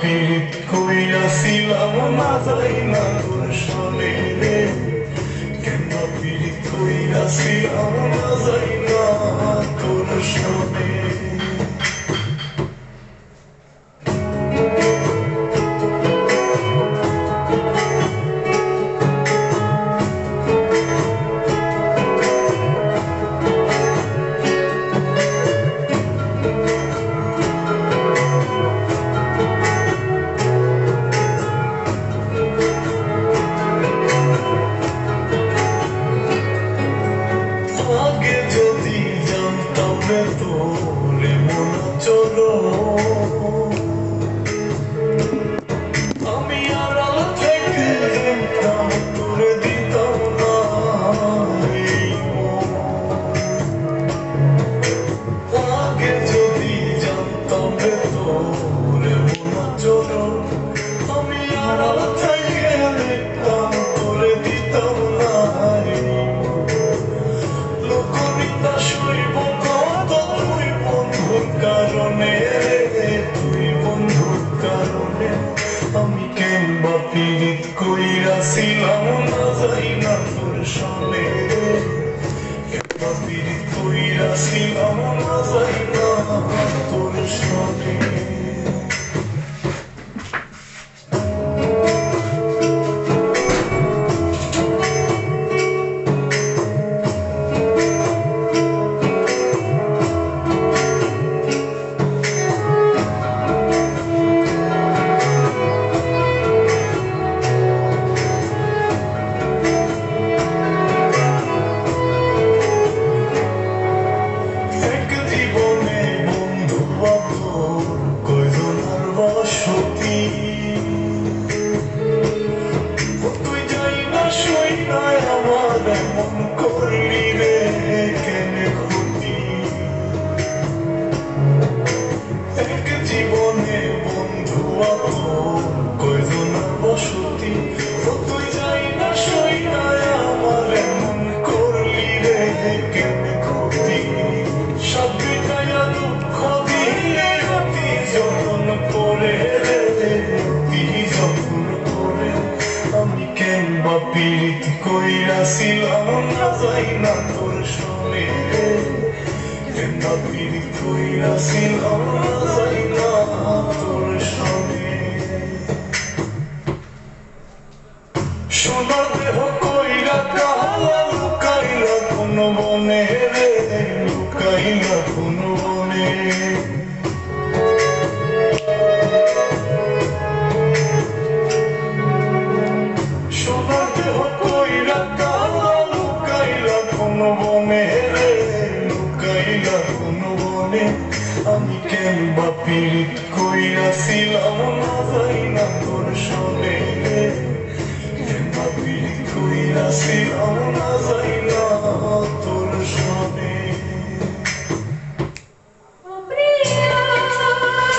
পীড়িত কইরাছিলাম না যাই না তোর সনে রে কেন পীড়িত কইরাছিলাম না যাই না এমন চলো। আমি কেন বা পীড়িত কইরাছিলাম না যাই না তোর সনে কেন বা পীড়িত কইরাছিলাম না যাই না তোর সনে বান্ধব কয়জন কেন বা পীড়িত কইরাছিলাম না যাই না তোর সনে কেন বা পীড়িত কইরাছিলাম না যাই না তোর সনে সোনার দেহ কইরা কালা লুকাইলা, কোন বনে রে লুকাইলা, কোন রে লুকাইলা কোন বনে আমি কেন বা পীড়িত কইরাছিলাম না যাই না তোর সনে কেন বা পীড়িত কইরাছিলাম